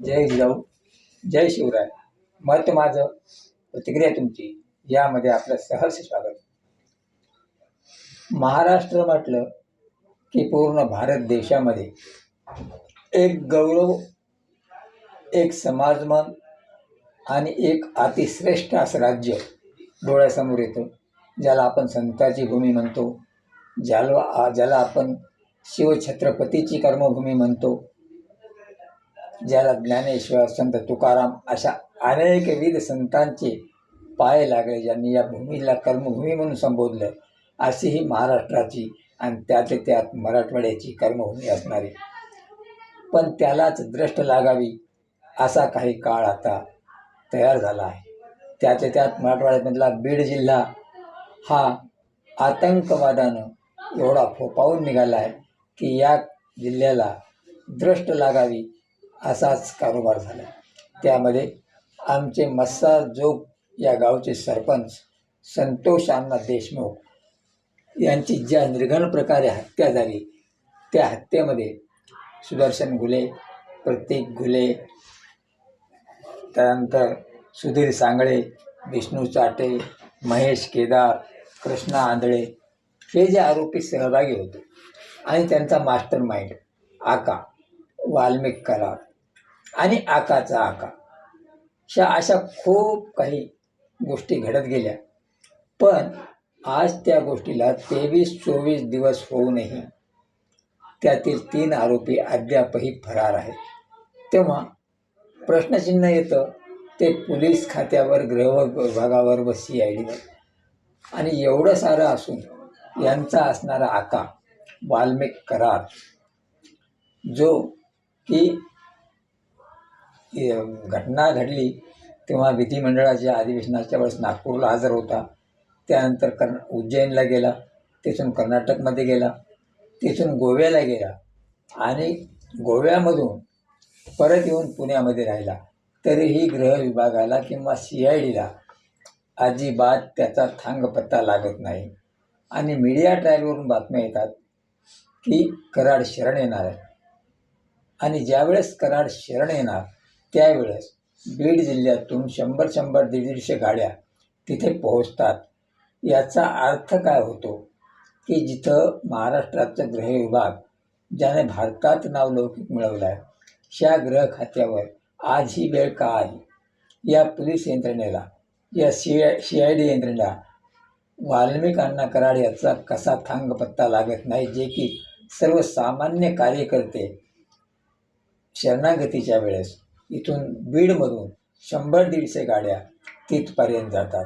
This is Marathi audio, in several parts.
जय जाऊ जय शिवराय. मत माझं प्रतिक्रिया तुमची. यामध्ये आपलं सहर्ष स्वागत. महाराष्ट्र म्हटलं की पूर्ण भारत देशामध्ये एक गौरव एक समाजमन आणि एक अतिश्रेष्ठ असं राज्य डोळ्यासमोर येतं ज्याला आपण संताची भूमी म्हणतो ज्याला ज्याला आपण शिवछत्रपतीची कर्मभूमी म्हणतो ज्याला ज्ञानेश्वर संत तुकाराम अशा अनेकविध संतांचे पाय लागले ज्यांनी या भूमीला कर्मभूमी म्हणून संबोधलं. अशी ही महाराष्ट्राची आणि त्यातल्या त्यात मराठवाड्याची कर्मभूमी असणारी. पण त्यालाच द्रष्ट लागावी असा काही काळ आता तयार झाला आहे. त्यातल्या त्यात मराठवाड्यामधला बीड जिल्हा हा आतंकवादानं एवढा फोपावून निघाला आहे की या जिल्ह्याला द्रष्ट लागावी असाच कारोबार झाला. त्यामध्ये आमचे मस्सा जोग या गावचे सरपंच संतोष अण्णा देशमुख यांची ज्या निर्घण प्रकारे हत्या झाली त्या हत्येमध्ये सुदर्शन घुले प्रतीक घुले त्यानंतर सुधीर सांगळे विष्णू चाटे महेश केदार कृष्णा आंधळे हे जे आरोपी सहभागी होते आणि त्यांचा मास्टर माइंड आका वाल्मिक करार आणि आकाचा आका ह्या अशा खूप काही गोष्टी घडत गेल्या. पण आज त्या गोष्टीला तेवीस चोवीस दिवस होऊनही त्यातील तीन आरोपी अद्यापही फरार आहेत. तेव्हा प्रश्नचिन्ह येतं ते पोलीस खात्यावर गृह विभागावर व सी आय डीवर आणि एवढं सारं असून यांचा असणारा आका वाल्मिक करार जो की घटना घडली तेव्हा विधिमंडळाच्या अधिवेशनाच्या वेळेस नागपूरला हजर होता. त्यानंतर कर् उज्जैनला गेला तिथून कर्नाटकमध्ये गेला तिथून गोव्याला गेला आणि गोव्यामधून परत येऊन पुण्यामध्ये राहिला. तरीही गृह विभागाला किंवा सी आय डीला अजिबात त्याचा थांग पत्ता लागत नाही. आणि मीडिया ट्रायलवरून बातम्या येतात की कराड शरण येणार आहे. आणि ज्यावेळेस कराड शरण येणार त्यावेळेस बीड जिल्ह्यातून शंभर शंभर दीड दीडशे गाड्या तिथे पोहोचतात. याचा अर्थ काय होतो? की जिथं महाराष्ट्राचा ग्रह विभाग ज्याने भारतात नावलौकिक मिळवलं आहे त्या ग्रह खात्यावर आज ही वेळ का आली? या पोलीस यंत्रणेला या C I C I D यंत्रणेला वाल्मिक अण्णा कराड याचा कसा थांग पत्ता लागत नाही जे की सर्वसामान्य कार्यकर्ते शरणागतीच्या वेळेस इथून बीडमधून शंभर दीडशे गाड्या तिथपर्यंत जातात.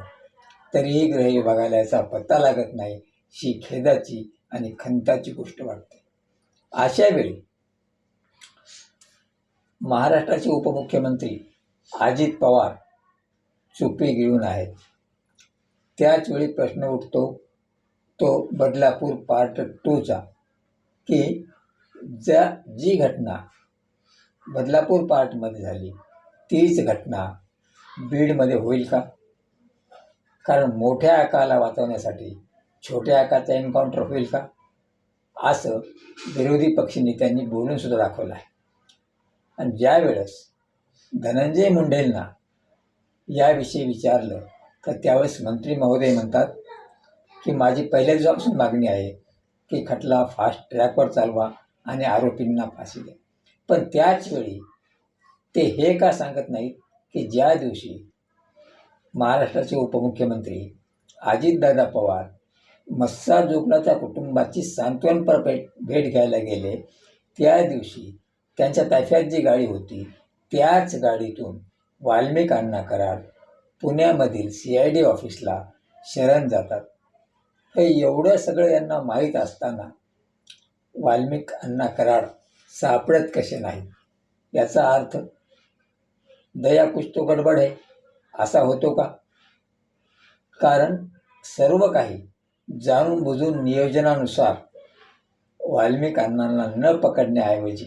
तरीही गृह विभागाला याचा पत्ता लागत नाही ही खेदाची आणि खंताची गोष्ट वाटते. अशा वेळी महाराष्ट्राचे उपमुख्यमंत्री अजित पवार चुप्पी गिळून आहेत. त्याचवेळी प्रश्न उठतो तो बदलापूर पार्ट टूचा की ज्या जी घटना बदलापूर पार्टमध्ये झाली. तीच घटना बीडमध्ये होईल का? कारण मोठ्या आकाला वाचवण्यासाठी छोट्या आकाचा एन्काउंटर होईल का? असं विरोधी पक्षनेत्यांनी बोलून बोलूनसुद्धा दाखवलं आहे. आणि ज्यावेळेस धनंजय मुंडेंना याविषयी विचारलं तर त्यावेळेस मंत्री महोदय म्हणतात की माझी पहिल्या दिवसापासून मागणी आहे की खटला फास्ट ट्रॅकवर चालवा आणि आरोपींना फाशी द्या. पण त्याच वेळी ते हे का सांगत नाहीत की ज्या दिवशी महाराष्ट्राचे उपमुख्यमंत्री अजितदादा पवार मस्सा जोगलाच्या कुटुंबाची सांत्वनपर भेट भेट घ्यायला गेले त्या दिवशी त्यांच्या ताफ्यात जी गाडी होती त्याच गाडीतून वाल्मिक अण्णा कराड पुण्यामधील सी आय डी ऑफिसला शरण जातात. हे एवढं सगळं यांना माहीत असताना वाल्मिक अण्णा कराड सापडत कसे नाही? याचा अर्थ दया कुछ तो गडबड आहे असा होतो का? कारण सर्व काही जाणून बुजून नियोजनानुसार वाल्मिकांना न पकडण्याऐवजी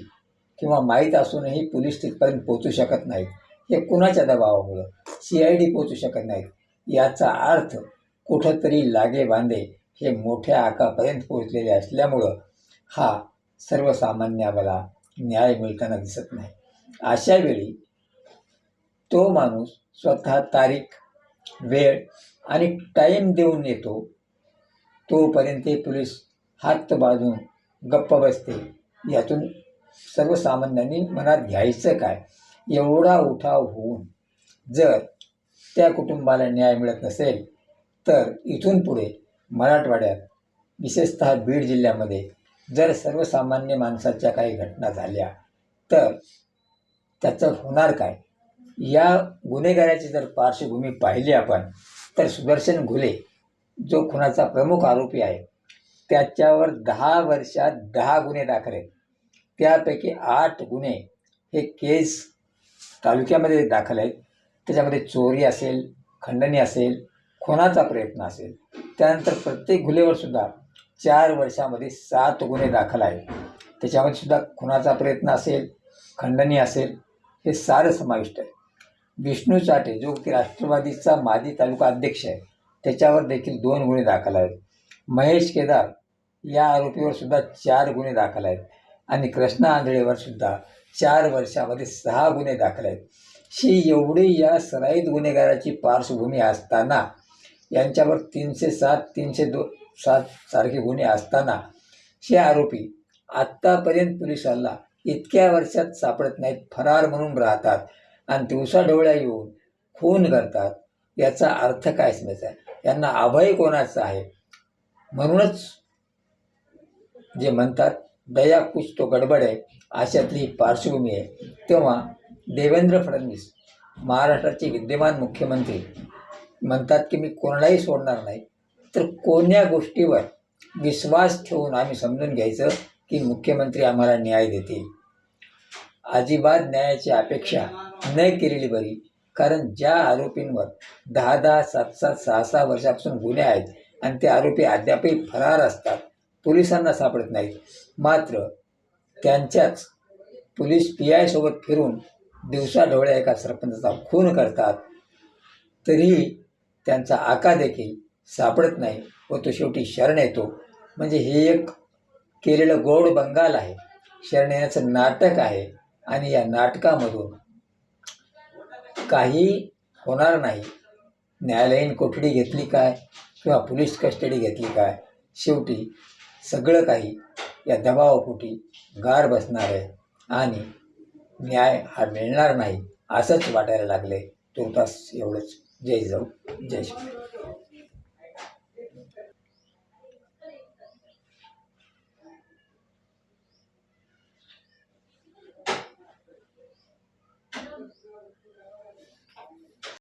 किंवा माहीत असूनही पोलीस तिथपर्यंत पोचू शकत नाहीत. हे कुणाच्या दबावामुळं? सी आय डी पोचू शकत नाहीत. याचा अर्थ कुठंतरी लागे बांधे हे मोठ्या आकापर्यंत पोचलेले असल्यामुळं हा सर्वसामान्याला न्याय मिळताना दिसत नाही. अशा वेळी तो माणूस स्वतः तारीख वेळ आणि टाईम देऊन येतो. तोपर्यंत ते पोलीस हात बाजून गप्प बसते. यातून सर्वसामान्यांनी मनात घ्यायचं काय? एवढा उठाव होऊन जर त्या कुटुंबाला न्याय मिळत नसेल तर इथून पुढे मराठवाड्यात विशेषतः बीड जिल्ह्यामध्ये जर सर्वसामान्य माणसाच्या काही घटना झाल्या तर त्याचं होणार काय? या गुन्हेगाराची जर पार्श्वभूमी पाहिली आपण तर सुदर्शन घुले जो खुनाचा प्रमुख आरोपी आहे त्याच्यावर दहा वर्षात दहा गुन्हे दाखल आहेत. त्यापैकी आठ गुन्हे हे केस तालुक्यामध्ये दाखल आहेत. त्याच्यामध्ये चोरी असेल खंडणी असेल खुनाचा प्रयत्न असेल. त्यानंतर प्रत्येक गुन्हेवर सुद्धा चार वर्षामध्ये सात गुन्हे दाखल आहेत. त्याच्यामध्ये सुद्धा खुनाचा प्रयत्न असेल खंडणी असेल हे सारं समाविष्ट आहे. विष्णू चाटे जो की राष्ट्रवादीचा माजी तालुका अध्यक्ष आहे त्याच्यावर देखील दोन गुन्हे दाखल आहेत. महेश केदार या आरोपीवर सुद्धा चार गुन्हे दाखल आहेत. आणि कृष्णा आंधळेवर सुद्धा चार वर्षामध्ये सहा गुन्हे दाखल आहेत. ही एवढी या सराईत गुन्हेगाराची पार्श्वभूमी असताना यांच्यावर तीनशे सात तीनशे दो सात सारखे गुन्हे असताना हे आरोपी आत्तापर्यंत पोलिसांना इतक्या वर्षात सापडत नाहीत फरार म्हणून राहतात आणि दिवसाढवळ्या येऊन खून करतात याचा अर्थ काय समजायचा? यांना अभय कोणाचा आहे? म्हणूनच जे म्हणतात दया कुछ तो गडबड आहे अशातली पार्श्वभूमी आहे तेव्हा देवेंद्र फडणवीस महाराष्ट्राचे विद्यमान मुख्यमंत्री म्हणतात की मी कोणालाही सोडणार नाही तर कोण्या गोष्टीवर विश्वास ठेवून आम्ही समजून घ्यायचं की मुख्यमंत्री आम्हाला न्याय देतील? अजिबात न्यायाची अपेक्षा न केलेली बरी कारण ज्या आरोपींवर दहा दहा सात सात सहा सहा वर्षापासून गुन्हे आहेत आणि ते आरोपी अद्यापही फरार असतात पोलिसांना सापडत नाहीत. मात्र त्यांच्याच पोलीस पी आयसोबत फिरून दिवसाढवळ्या एका सरपंचाचा खून करतात तरीही त्यांचा आका देखील सापडत नाही व तो शेवटी शरण येतो. म्हणजे हे एक केलेलं गोड बंगाल आहे. शरण येण्याचं नाटक आहे आणि या नाटकामधून काही होणार नाही. न्यायालयीन कोठडी घेतली काय किंवा पोलीस कस्टडी घेतली काय? शेवटी सगळं काही या दबावापोटी गार बसणार आहे आणि न्याय हा मिळणार नाही असंच वाटायला लागले तुर्तास एवढंच. जय जाऊ जय श्री